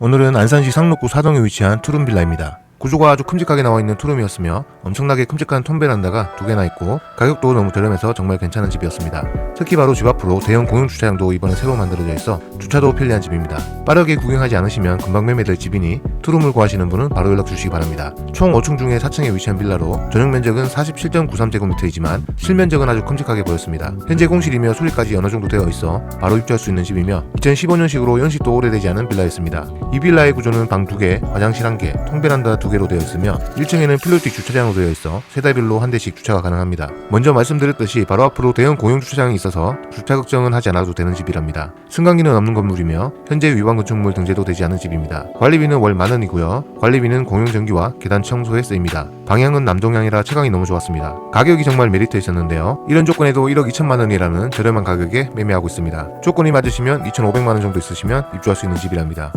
오늘은 안산시 상록구 사동에 위치한 투룸 빌라입니다. 구조가 아주 큼직하게 나와 있는 투룸이었으며 엄청나게 큼직한 톰베란다가 두 개나 있고 가격도 너무 저렴해서 정말 괜찮은 집이었습니다. 특히 바로 집 앞으로 대형 공용 주차장도 이번에 새로 만들어져 있어 주차도 편리한 집입니다. 빠르게 구경하지 않으시면 금방 매매될 집이니 투룸을 구하시는 분은 바로 연락 주시기 바랍니다. 총 5층 중에 4층에 위치한 빌라로 전용 면적은 47.93제곱미터이지만 실면적은 아주 큼직하게 보였습니다. 현재 공실이며 수리까지 어느 정도 되어 있어 바로 입주할 수 있는 집이며 2015년식으로 연식도 오래되지 않은 빌라였습니다. 이 빌라의 구조는 방 2개, 화장실 1개, 통베란다 2 개로 되어 있으며 1층에는 필로틱 주차장으로 되어 있어 세대별로 한 대씩 주차가 가능합니다. 먼저 말씀드렸듯이 바로 앞으로 대형 공용 주차장이 있어서 주차 걱정은 하지 않아도 되는 집이랍니다. 승강기는 없는 건물이며 현재 위반 건축물 등재도 되지 않은 집입니다. 관리비는 월 만 원이고요. 관리비는 공용 전기와 계단 청소에 쓰입니다. 방향은 남동향이라 채광이 너무 좋았습니다. 가격이 정말 메리트 있었는데요. 이런 조건에도 1억 2천만 원이라는 저렴한 가격에 매매하고 있습니다. 조건이 맞으시면 2,500만 원 정도 있으시면 입주할 수 있는 집이랍니다.